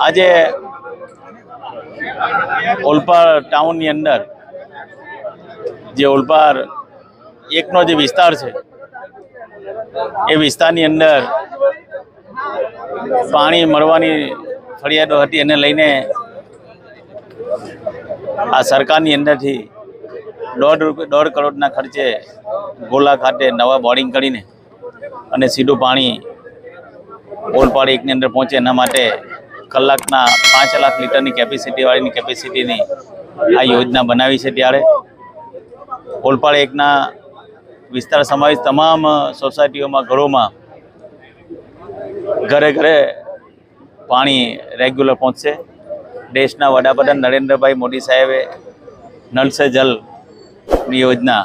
આજે ઓલપાડ ટાઉનની અંદર જે ઓલપાડ એકનો જે વિસ્તાર છે એ વિસ્તારની અંદર પાણી મળવાની ફરિયાદો હતી એને લઈને આ સરકારની અંદરથી દોઢ રૂપિયા દોઢ કરોડના ખર્ચે ગોલા ખાતે નવા બોરિંગ કરીને અને સીધું પાણી ઓલપાડ એકની અંદર પહોંચે એના માટે કલાકના પાંચ લાખ લીટરની કેપેસિટીવાળીની કેપેસિટીની આ યોજના બનાવી છે ત્યારે. ઓલપાડ એકના વિસ્તાર સમાવેશ તમામ સોસાયટીઓમાં, ઘરોમાં ઘરે ઘરે પાણી રેગ્યુલર પહોંચશે. દેશના વડાપ્રધાન નરેન્દ્રભાઈ મોદી સાહેબે નળ સે જલની યોજના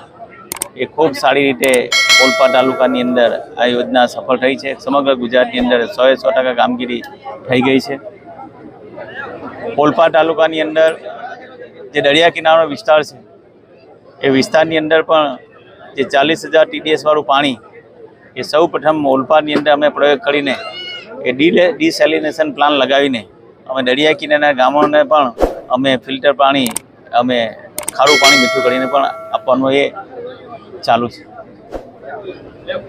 એ ખૂબ સારી રીતે ઓલપા તાલુકાની અંદર આ યોજના સફળ થઈ છે. સમગ્ર ગુજરાતની અંદર સોએ સો ટકા કામગીરી થઈ ગઈ છે. ઓલપા તાલુકાની અંદર જે દરિયા કિનારાનો વિસ્તાર છે, એ વિસ્તારની અંદર પણ જે ચાલીસ હજાર ટીડીએસવાળું પાણી, એ સૌ પ્રથમ ઓલપાની અંદર અમે પ્રયોગ કરીને એ ડી ડિસેલિનેશન પ્લાન લગાવીને અમે દરિયા કિનારાના ગામોને પણ અમે ફિલ્ટર પાણી, અમે ખારું પાણી મીઠું કરીને પણ આપવાનું એ ચાલુ છે. Valeu.